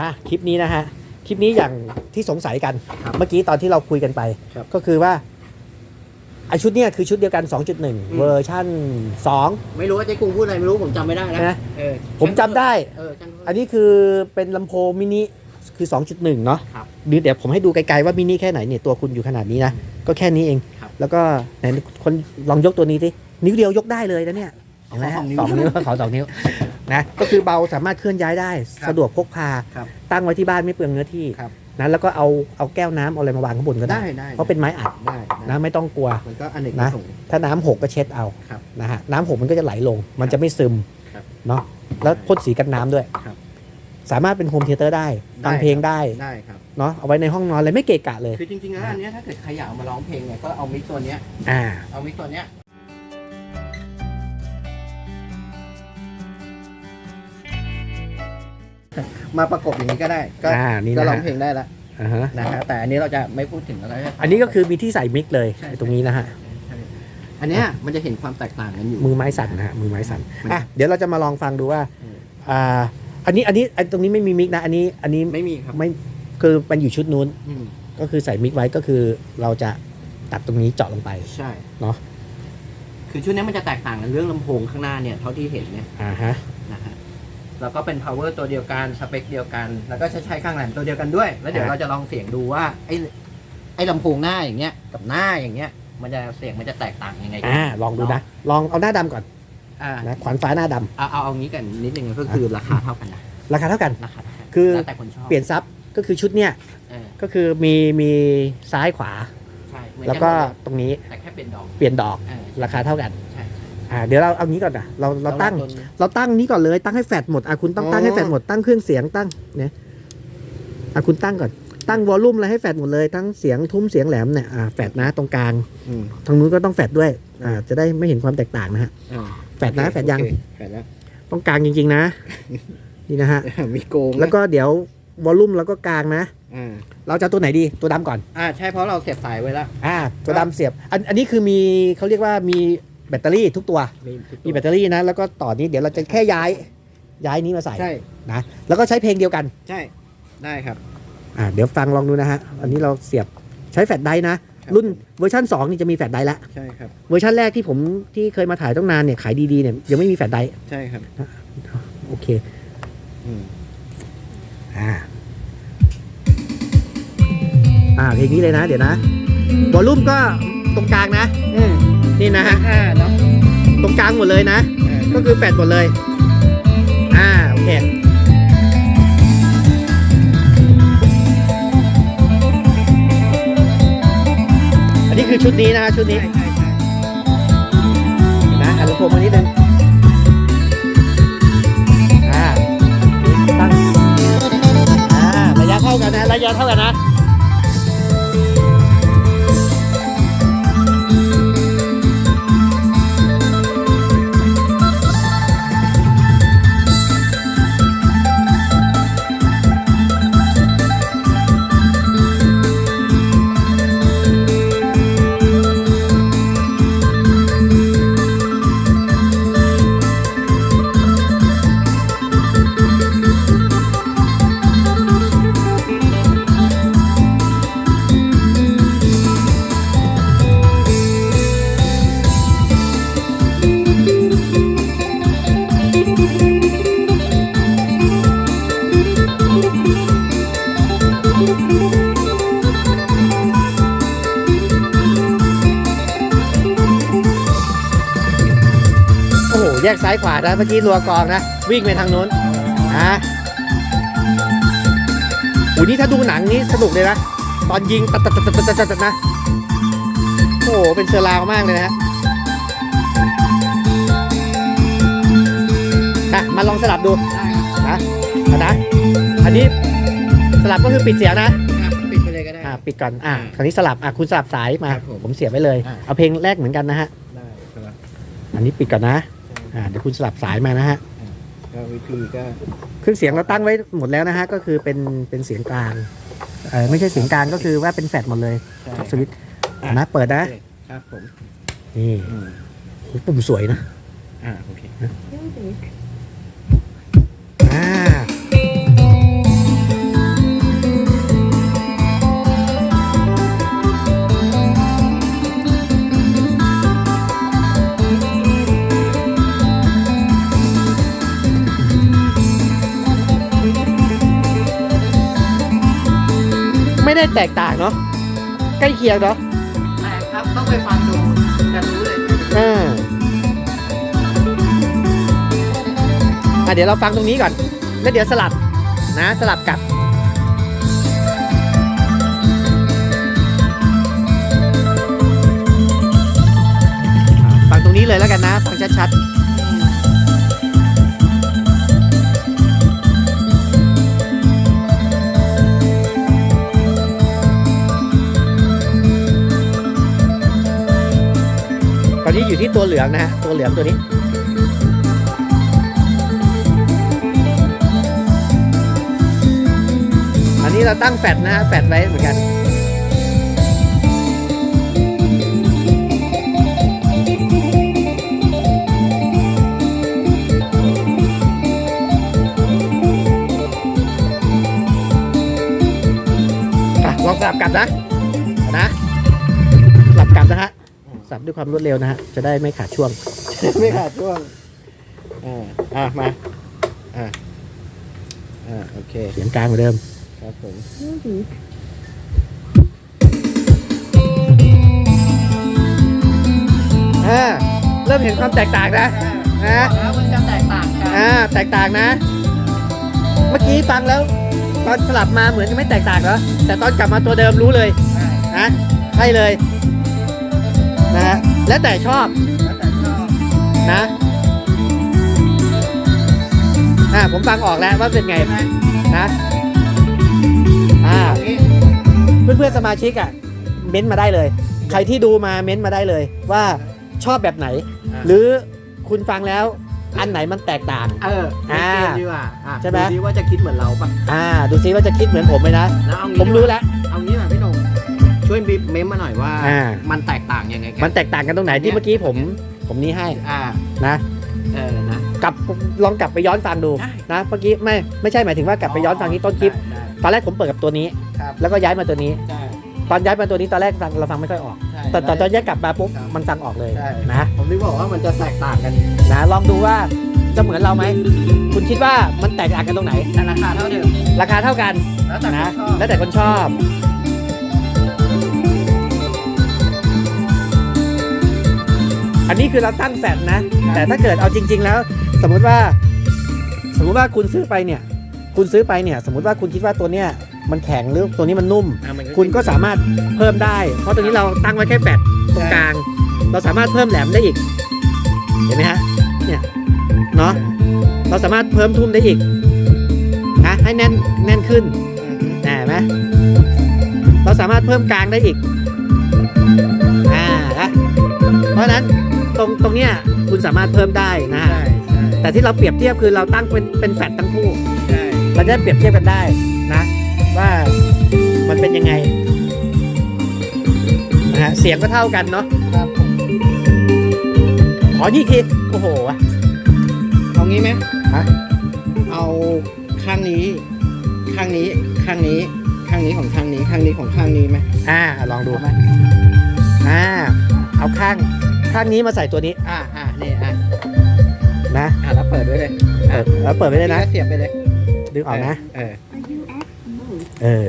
มาคลิปนี้นะฮะคลิปนี้อย่างที่สงสัยกัน ครับเมื่อกี้ตอนที่เราคุยกันไป ครับก็คือว่าไอชุดเนี้ยคือชุดเดียวกัน2.1 เวอร์ชั่นไม่รู้ว่าเจ๊กุ้งพูดอะไรไม่รู้ผมจำไม่ได้แล้วนะ เออ2ผมจำได้ เออช่างอันนี้คือเป็นลำโพงมินิคือ 2.1 เนาะครับเดี๋ยวผมให้ดูไกลๆว่ามินิแค่ไหนเนี่ยตัวคุณอยู่ขนาดนี้นะ ก็แค่นี้เอง ครับ แล้วก็ไหนคนลองยกตัวนี้สินิ้วเดียวยกได้เลยนะเนี่ยเห็นไหมฮะขอสองนิ้วสองนิ้วขอสองนิ้ว นะก็คือเบาสามารถเคลื่อนย้ายได้ ครับสะดวกพกพา ครับตั้งไว้ที่บ้านไม่เปลืองเนื้อที่ครับ นะแล้วก็เอาเอาแก้วน้ำเอาอะไรมาวางข้างบนก็ได้ ได้ได้เพราะเป็นไม้อัดได้ได้นะไม่ต้องกลัว มันก็อันเนกปนะระสงค์ ถ้าน้ำหกก็เช็ดเอาครับนะฮะน้ำหกมันก็จะไหลลง มันจะไม่ซึมครับเนาะแล้วพ่นสีกันน้ำด้วย ครับสามารถเป็นโฮมเทเตอร์ได้ฟังได้ เพลงได้ได้ครับ เนาะเอาไว้ในห้องนอนเลยไม่เกะกะเลย คือจริงๆแล้วอันเนี้ยถ้าเกิดใครอยากเอามาร้องเพลงเนี่ยก็เอามิกตัวเนี้ยอ่า เอามิกตัวเนี้ย มาประกบอย่างนี้ก็ได้ ก็อ่านี่ก็นะร้องฮะเพลงได้ละอ่าฮะนะฮะแต่อันนี้เราจะไม่พูดถึงแล้วอันนี้ก็คือมีที่ใส่มิกเลยใช่ ตรงนี้นะฮะ ใช่อันเนี้ยมันจะเห็นความแตกต่างกันอยู่ มือไม้สั่นนะฮะมือไม้สั่นมันอะเดี๋ยวเราจะมาลองฟังดูว่าอืม อ่าอันนี้อันนี้อันตรงนี้ไม่มีมิกนะ อันนี้อันนี้ไม่มีครับไม่คือมันอยู่ชุดนู้นอืมก็คือใส่มิกไว้ก็คือเราจะตัดตรงนี้เจาะลงไป ใช่เนอะ คือชุดนี้มันจะแตกต่างกันเรื่องลำโพงข้างหน้าเนี่ยเท่าที่เห็นเนี่ย อ่าฮะนะฮะ แล้วก็เป็น power ตัวเดียวกัน สเปคเดียวกัน แล้วก็ใช้ใช้ข้างแหลมตัวเดียวกันด้วย แล้วเดี๋ยวเราจะลองเสียงดูว่าไอ้ไอ้ลำโพงหน้าอย่างเงี้ย กับหน้าอย่างเงี้ย มันจะเสียงมันจะแตกต่างยังไงกัอ่าลองดูนะ ลองเอาหน้าดำก่อนอ่านะขวานฟ้าหน้าดำเอาเอาเอางี้กันนิดนึงก็คือราคาเท่ากันนะราคาเท่ากัน ราคาเท่ากันคือแล้วแต่คนชอบเปลี่ยนซับก็คือชุดเนี้ยเออก็คือมีมีซ้ายขวา ใช่เหมือนแล้วก็นหมดเยตรงนี้แต่แค่เปลี่ยนดอกเปลี่ยนดอกเออ ราคาเท่ากันใช่ อ่าเดี๋ยวเราเอางี้ก่อนนะเราเราตั้ง เราตั้งนี้ก่อนเลยตั้งให้แฟดหมดอะคุณต้องตั้งให้แฟดหมดตั้งเครื่องเสียงตั้งเนี่ยอะคุณตั้งก่อนตั้งวอลลุ่มอะไรให้แฟดหมดเลยทั้งเสียงทุ้มเสียงแหลมเนี่ยอ่าแฟดนะตรงกลางอืมทางนู้นก็ต้องแฟดด้วยอ่าจะได้ไม่เห็นความแตกต่างนะฮะอ่าแฟดนะโอเคแฟดยังโอเคแฟดแล้วต้องกลางจริง ๆ นะ นี่นะฮะมีโกงนะแล้วก็เดี๋ยววอลลุ่มแล้วก็กลางนะอ่าเราจะเอาตัวไหนดีตัวดำก่อนอ่าใช่เพราะเราเสียบสายไว้แล้วอ่าตัวดำเสียบอันอันนี้คือมีเขาเรียกว่ามี แบตเตอรี่ทุกตัว มีทุกมีตัวแบตเตอรี่นะ แล้วก็ต่อนี้เดี๋ยวเราจะแค่ย้าย ย้ายนี้มาใส่ใช่นะ แล้วก็ใช้เพลงเดียวกัน ใช่ ได้ครับ อ่า เดี๋ยวฟังลองดูนะฮะ อันนี้เราเสียบใช้แฟลชไดร์นะครับรุ่นเวอร์ชัน2 นี่จะมีแฟลชไดร์ละใช่ครับ เวอร์ชันแรกที่ผมที่เคยมาถ่ายต้องนานเนี่ยขายดีๆเนี่ยยังไม่มีแฟลชไดร์ใช่ครับ โอเคอืมอ่า อ่าเพลงนี้เลยนะ เดี๋ยวนะวอลลุ่มก็ตรงกลางนะ อืม นี่นะฮะห้าเนาะตรงกลางหมดเลยนะ ก็คือแฟลชหมดเลย อ่า โอเคอันนี้คือชุดนี้นะฮะชุดนี้ใช่ใช่ใช่นะหันลำโพงมานิดนึงอ่าตั้งอ่าระยะเท่ากันนะระยะเท่ากันนะ ยกซ้ายขวานะเมื่อกี้รัวกองนะ วิ่งไปทางนู้นนะโอ้นี่ถ้าดูหนังนี้สนุกเลยนะ ตอนยิงตัดตัดตัดตัดตัดตัดนะ โอ้โห เป็นเซอร์ราวมากเลยนะฮะอะมาลองสลับดูได้ครับนะเอานะ อันนี้สลับก็คือปิดเสียงนะครับปิดไปเลยก็ได้อ่าปิดก่อนอ่าอ่าคราวนี้สลับ อะคุณสลับสายมาครับผมผมเสียบไว้เลยอ่าเอาเพลงแรกเหมือนกันนะฮะ ได้ครับ อันนี้ปิดก่อนนะ อ่าเดี๋ยวคุณสลับสายมานะฮะก็วิธีก็เครื่องเสียงเราตั้งไว้หมดแล้วนะฮะก็คือเป็นเป็นเสียงกลางเออไม่ใช่เสียงกลางก็คือว่าเป็นแฟลชหมดเลยใช่ท็อปสวิตช์นะเปิดนะโอเคครับผมนี่อืมโอ้โหปุ่มสวยนะ อ่าโอเคอ่ ได้แตกต่างเนาะใกล้เคียงเนาะแต่ครับต้องไปฟังดูจะรู้เลยอ่าอะเดี๋ยวเราฟังตรงนี้ก่อน แล้วเดี๋ยวสลับนะสลับกลับฟังตรงนี้เลยแล้วกันนะ ฟังชัดๆ นี้อยู่ที่ตัวเหลืองนะฮะตัวเหลืองตัวนี้ อันนี้เราตั้งแฟดนะฮะแฟดไว้เหมือนกันลองสลับกลับนะนะสลับกลับนะฮะ สลับด้วยความรวดเร็วนะฮะ จะได้ไม่ขาดช่วง ไม่ขาดช่วง อ่า อะมา อ่าอ่า โอเค เสียงกลางเหมือนเดิม ครับผมอ่าเริ่มเห็นความแตกต่างนะ นะแล้วมันจะแตกต่างกันอ่า แตกต่างนะ เมื่อกี้ฟังแล้ว ตอนสลับมาเหมือนจะไม่แตกต่างเหรอ แต่ตอนกลับมาตัวเดิมรู้เลยใช่นะ ใช่เลย นะฮะแล้วแต่ชอบแล้วแต่ชอบนะอ่าผมฟังออกแล้วว่าเป็นไงใช่ไหมนะอ่าเอางี้เพื่อนๆสมาชิกอะเม้นต์มาได้เลย ใครที่ดูมาเม้นต์มาได้เลย ว่าชอบแบบไหนอะหรือคุณฟังแล้วอันไหนมันแตกต่าง เอออ่าเกมดีกว่าอะใช่ไหมดูดิว่าจะคิดเหมือนเราปะอ่า ดูซิว่าจะคิดเหมือนผมไหมนะแล้วเอางี้ผมรู้แล้ว เอางี้มาพี่หนง ช่วยบีบเมมมาหน่อยว่า อ่า มันแตกต่างยังไงกัมันแตกต่างกันตรงไหนที่เมื่อกี้ผม ผมนี้ให้อ่านะเออนะ กลับลองกลับไปย้อนฟังดูได้ นะเมื่อกี้ไม่ไม่ใช่หมายถึงว่ากลับไปย้อนฟังที่ต้นคลิปได้ตอนแรกผมเปิดกับตัวนี้ ครับแล้วก็ย้ายมาตัวนี้ ใช่ตอนย้ายมาตัวนี้ตอนแรกฟังเราฟังไม่ค่อยออก ใช่แต่แต่ตอนย้ายกลับมาปุ๊บครับมันฟังออกเลยใช่นะ ผมถึงบอกว่ามันจะแตกต่างกันนะลองดูว่าจะเหมือนเราไหม คุณคิดว่ามันแตกต่างกันตรงไหน แต่ราคาเท่าเดิมราคาเท่ากันแล้วแต่นะ คนชอบแล้วแต่คนชอบ อันนี้คือเราตั้งแฟดนะ แต่ถ้าเกิดเอาจริง ๆ แล้ว สมมุติว่า สมมุติว่าคุณซื้อไปเนี่ย คุณซื้อไปเนี่ย สมมุติว่าคุณคิดว่าตัวเนี้ยมันแข็งหรือตัวนี้มันนุ่ม อะมันคุณก็สามารถเพิ่มได้ เพราะตรงนี้เราตั้งไว้แค่แฟดตรงกลาง เราสามารถเพิ่มแหลมได้อีก เห็นไหมฮะ เนี่ย เนาะ เราสามารถเพิ่มทุ่มได้อีกนะให้แน่นแน่นขึ้นแน่ไหมเราสามารถเพิ่มกลางได้อีก อ่านะเพราะฉะนั้น ตรงตรงเนี้ยคุณสามารถเพิ่มได้นะฮะ ใช่ใช่แต่ที่เราเปรียบเทียบคือเราตั้งเป็นเป็นแฟดทั้งคู่ ใช่เราจะได้เปรียบเทียบกันได้นะ ว่ามันเป็นยังไงนะฮะเสียงก็เท่ากันเนาะครับผมขอยี่ทีโอ้โหว่ะเอางี้ไหมฮะเอาข้างนี้ ข้างนี้ข้างนี้ข้างนี้ของข้างนี้ข้างนี้ของข้างนี้ไหมอ่าลองดูเอาไหมอ่าเอาข้าง ข้างนี้มาใส่ตัวนี้อ่าอ่านี่อะนะอะแล้วเปิดไว้เลยเออแล้วเปิดไปเลยนะก็เสียบไปเลย ดึงออกนะ เออ เออ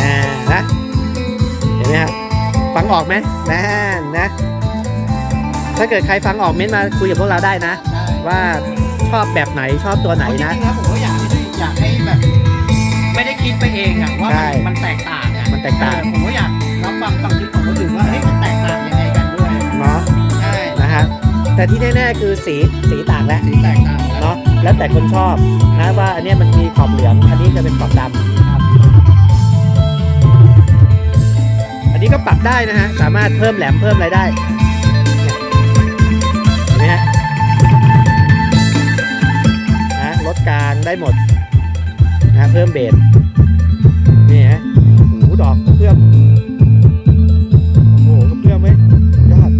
อ่านะเห็นไหมฮะฟังออกไหมนะนะ ถ้าเกิดใครฟังออกเม้นต์มาคุยกับพวกเราได้นะได้ว่าชอบแบบไหนชอบตัวไหนเอาจนะริงๆแล้วผมก็อยากให้อยากให้แบบ ไม่ได้คิดไปเองอะว่าใช่มันมันแตกต่างอะมันแตกต่าง เออผมก็อยากรับฟังความคิดของคนอื่นว่าเฮ้ยมันแตกต่างยังไงกันด้วยเนาะใช่นะฮะแต่ที่แน่ๆคือสีสีต่างแล้วสีแตกต่างกันเนาะแล้วแต่คนชอบนะว่าอันเนี้ยมันมีขอบเหลืองอันนี้จะเป็นขอบดำครับอันนี้ก็ปรับได้นะฮะสามารถเพิ่มแหลมเพิ่มอะไรได้เนี่ยเห็นไหมฮะนะลดกลางได้หมด นะเพิ่มเบสนี่ฮะหูดอกเพื่อมโอ้โหเพื่อมไหมยอด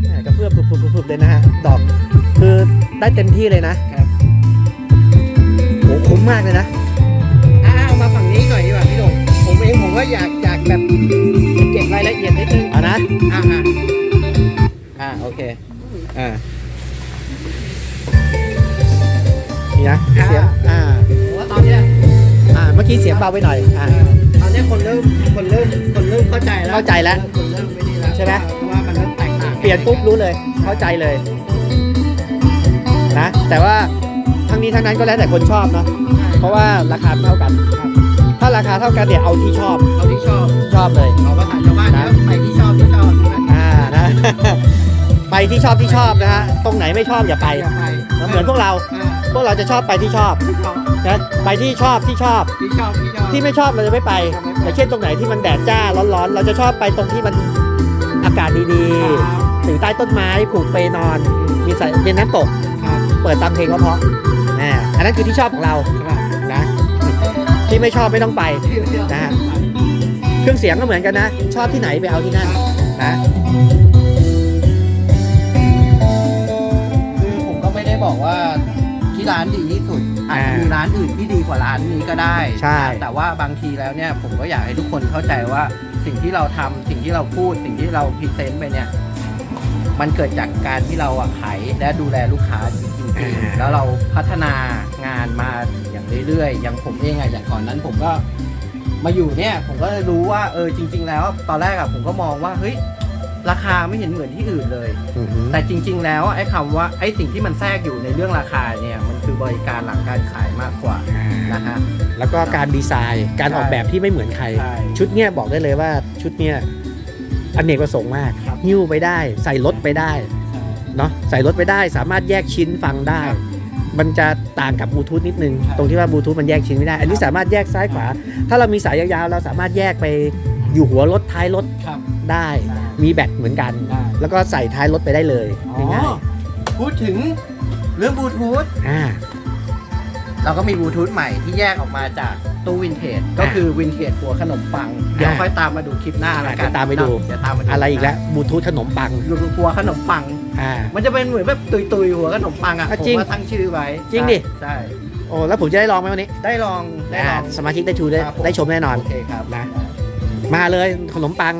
แหม่กระเพื่อมปุบๆๆๆเลยนะฮะดอกคือได้เต็มที่เลยนะครับโหคุ้มมากเลยนะอ่าเอามาฝั่งนี้หน่อยดีกว่าพี่หลงผมเองผมว่าอยากอยากแบบเก็บรายละเอียดนิดนึงเอานะอ่าอ่าอ่าโอเคอ่า นี่นะเสียงอ่าผมว่าตอนเนี้ยอ่าเมื่อกี้เสียงเบาไปหน่อยอ่า ตอนเนี้ยคนเริ่มคนเริ่มคนเริ่มเข้าใจแล้วเข้าใจแล้วคนเริ่มไม่นี่แล้วใช่ไหม ว่ามันเริ่มแตกต่างเปลี่ยนปุ๊บรู้เลย เข้าใจเลยนะแต่ว่าทั้งนี้ทั้งนั้นก็แล้วแต่คนชอบเนาะเพราะว่าราคาเท่ากัน ถ้าราคาเท่ากันเนี่ยเอาที่ชอบเอาที่ชอบชอบเลย เอาภาษาชาวบ้านนะแล้วไปที่ชอบที่ชอบใช่ไหม อ่านะ ไปที่ชอบที่ชอบนะฮะตรงไหนไม่ชอบอย่าไปอย่าไปเหมือนพวกเราอ่าพวกเราจะชอบไปที่ชอบที่ชอบนะไปที่ชอบที่ชอบ ที่ชอบที่ชอบที่ไม่ชอบเราจะไม่ไปอย่างเช่นตรงไหนที่มันแดดจ้าร้อนๆ เราจะชอบไปตรงที่มันอากาศดีครับๆอยู่ใต้ต้นไม้ผูกเปลนอน มีสายเป็นน้ำตกครับเปิดฟังเพลงเพราะๆอ่าอันนั้นคือที่ชอบของเราครับนะที่ไม่ชอบไม่ต้องไปนะฮะเครื่องเสียงก็เหมือนกันนะ ชอบที่ไหนไปเอาที่นั่นนะ บอกว่าที่ร้านดีที่สุดอาจจะมีร้านอื่นที่ดีกว่าร้านนี้ก็ได้ใช่ แต่ว่าบางทีแล้วเนี่ยผมก็อยากให้ทุกคนเข้าใจว่าสิ่งที่เราทำสิ่งที่เราพูดสิ่งที่เราพรีเซนต์ไปเนี่ย มันเกิดจากการที่เราอะขายและดูแลลูกค้าจริงๆแล้วเราพัฒนางานมาอย่างเรื่อยๆ อย่างผมเองอะอย่างก่อนนั้นผมก็มาอยู่เนี่ย ผมก็เลยรู้ว่าเออจริง ๆ แล้ว ตอนแรกอะผมก็มองว่าเฮ้ย ราคาไม่เห็นเหมือนที่อื่นเลย อือหือแต่จริง ๆ แล้วไอ้คำว่าไอ้สิ่งที่มันแทรกอยู่ในเรื่องราคาเนี่ยมันคือบริการหลังการขายมากกว่านะฮะ แล้วก็การดีไซน์การออกแบบที่ไม่เหมือนใคร ใช่ชุดเนี้ยบอกได้เลยว่าชุดเนี้ยอเนกประสงค์มากครับ หิ้วไปได้ ใส่รถไปได้เนาะใส่รถไปได้ สามารถแยกชิ้นฟังได้ ครับ มันจะต่างกับบลูทูธนิดนึง ครับตรงที่ว่าบลูทูธมันแยกชิ้นไม่ได้ อันนี้สามารถแยกซ้ายขวา ถ้าเรามีสายยาวๆ เราสามารถแยกไปอยู่หัวรถท้ายรถ ครับ ได้ได้ มีแบตเหมือนกัน ได้ แล้วก็ใส่ท้ายรถไปได้เลยอ๋อง่ายพูดถึงเรื่องบลูทูธๆอ่า เราก็มีบลูทูธใหม่ที่แยกออกมาจากตู้วินเทจก็คือวินเทจหัวขนมปัง เดี๋ยวอ่าค่อยตามมาดูคลิปหน้าแล้วกันเดี๋ยวตามไปดู เดี๋ยวตามมาดูอะไรอีกแล้วบลูทูธขนมปังดูหัวขนมปัง อ่า มันจะเป็นเหมือนแบบตุยๆหัวขนมปังอะอะผมจริงว่าตั้งชื่อไว้จริงดิ ใช่โอ้แล้วผมจะได้ลองไหมวันนี้ได้ลองได้ลองอ่าสมาชิกได้ชูได้ครับได้ชมแน่นอน โอเคครับนะ มาเลยขนมปัง